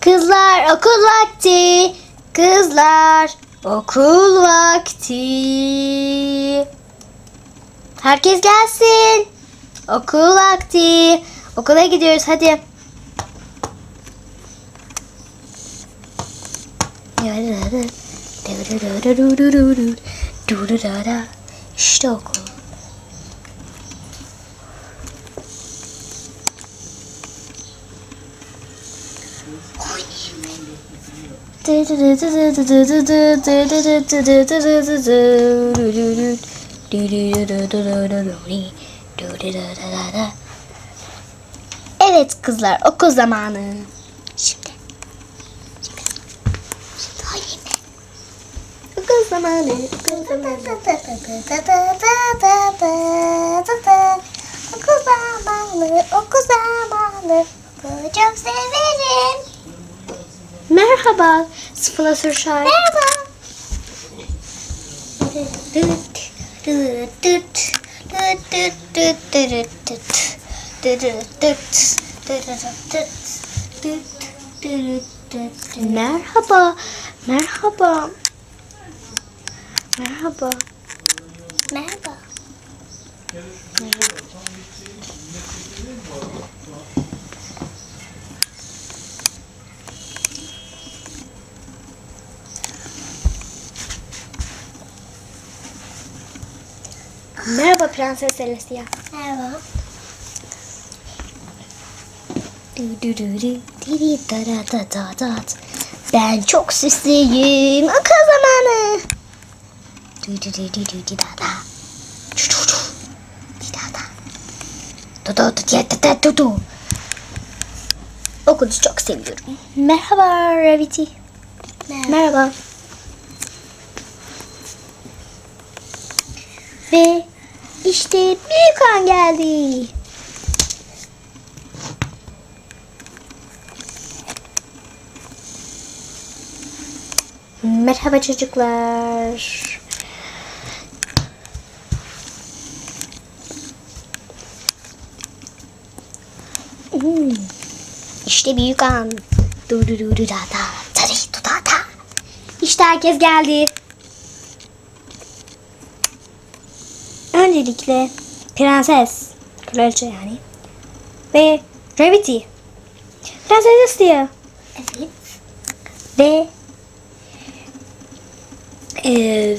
Kızlar okul vakti. Kızlar okul vakti. Herkes gelsin. Okul vakti. Okula gidiyoruz hadi. İşte okul. Evet kızlar okul zamanı. Şimdi. Şimdi. Şimdi? Okul zamanı. Okul zamanı. Okul zamanı. Okul zamanı. Okulu çok severim. Merhaba. Splasher Shy. Merhaba. Merhaba. Merhaba. Merhaba. Merhaba. Merhaba Prenses Celestia. Merhaba. Ben çok süslüyüm. Akıl zamanı. Okulu çok seviyorum. Merhaba Rarity. Merhaba. Ve işte büyük an geldi. Merhaba çocuklar. İşte büyük an. Du du du du da da. Tari du da da. İşte herkes geldi. Öncelikle prenses, kraliçe yani ve Rarity. Prenses istiyor. Evet. Ve eee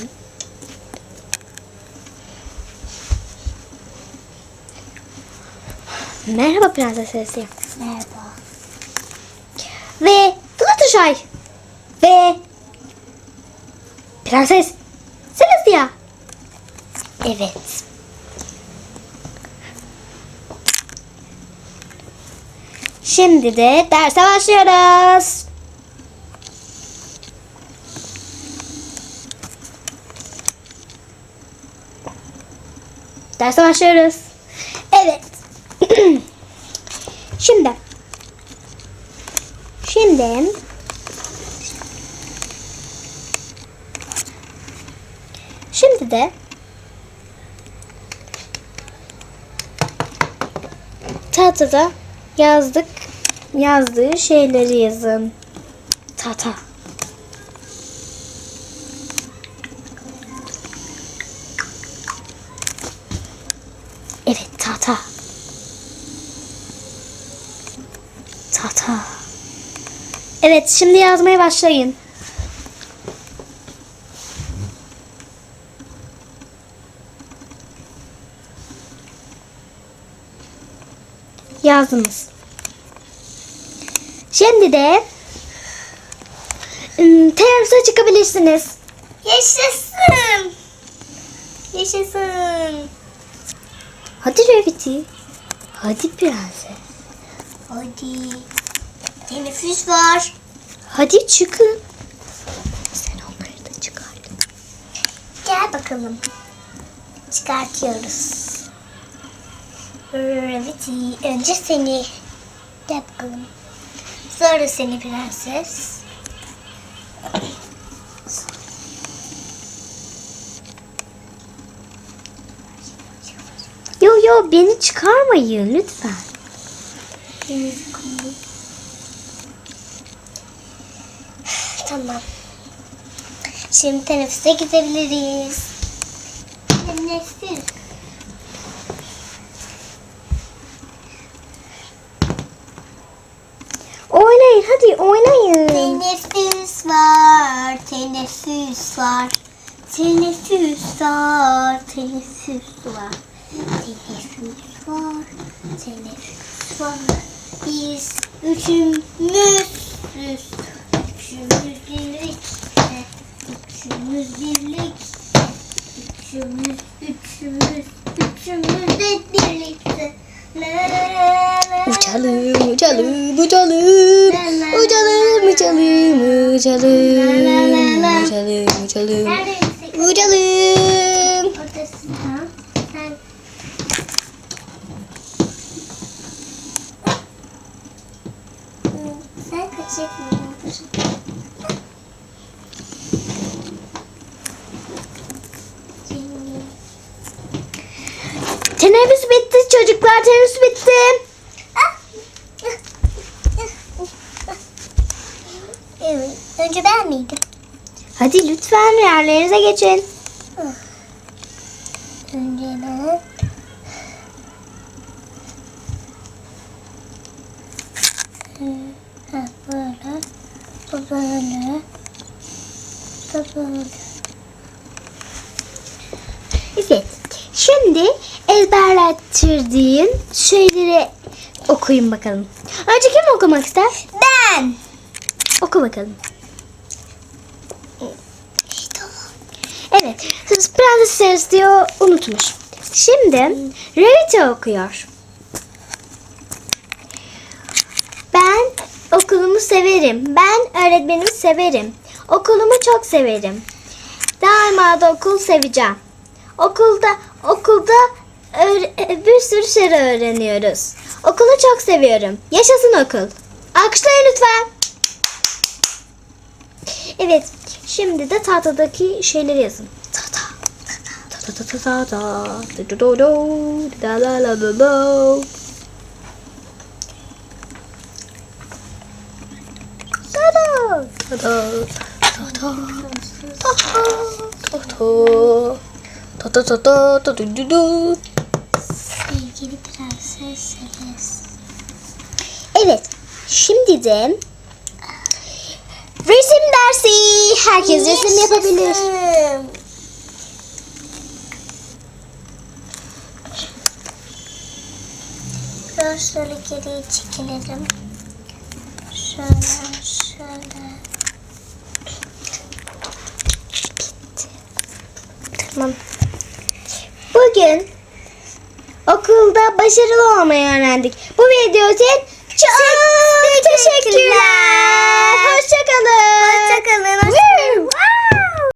Merhaba Prenses Celestia. Merhaba. Ve Fluttershy. Ve Prenses. Evet. Şimdi de derse başlıyoruz. Derse başlıyoruz. Evet. Şimdi. Şimdi. Şimdi de tahtada yazdık yazdığı şeyleri yazın. Tata. Evet tata. Tata. Evet şimdi yazmaya başlayın. Yazdınız. Şimdi de teneffüse çıkabilirsiniz. Yaşasın. Yaşasın. Hadi Reviti. Hadi prenses. Hadi. Teneffüs var. Hadi çıkın. Sen onları da çıkart. Gel bakalım. Çıkartıyoruz. Reviti. Önce seni. Gel bakalım. Sonra seni prenses. Yo Yo beni çıkarmayın lütfen. Tamam. Şimdi teneffüse gidebiliriz. Teneffüs. Oynayın hadi oynayın. Teneffüs var, teneffüs var. Teneffüs var, teneffüs var. Teneffüs var, teneffüs var. Biz üçümüz, üçümüz birlikte, üçümüz birlikte, üçümüz, üçümüz, üçümüz de birlikte. La la la. Uçalım, uçalım, uçalım. Uçalım, uçalım, uçalım. Uçalım, uçalım. Uçalım. Sen kaçacak mıydın? Teneffüs bitti çocuklar, teneffüs bitti. Evet. Önce ben miydim? Hadi lütfen yerlerinize geçin. Önce ben. Ha, böyle. Bu böyle. Bu böyle. Evet. Şimdi ezberlettirdiğin şeyleri okuyun bakalım. Önce kim okumak ister? Ben. Oku bakalım. Evet. Siz Prenses Celestia'yı unutmuş. Şimdi Revita okuyor. Ben okulumu severim. Ben öğretmenimi severim. Okulumu çok severim. Daima da okul seveceğim. Okulda okulda bir sürü şey öğreniyoruz. Okulu çok seviyorum. Yaşasın okul. Alkışlayın lütfen. Evet. Şimdi de tahtadaki şeyleri yazın. Tahta. Sevgili Prenses. Evet. Şimdi de resim dersi. Herkes resim yapabilir. Yaşasın. Biraz şöyle geriye çekilelim. Şöyle, şöyle. Tamam. Bugün okulda başarılı olmayı öğrendik. Bu video için çok Teşekkürler. Hoşçakalın. Hoşçakalın. Hoşçakalın.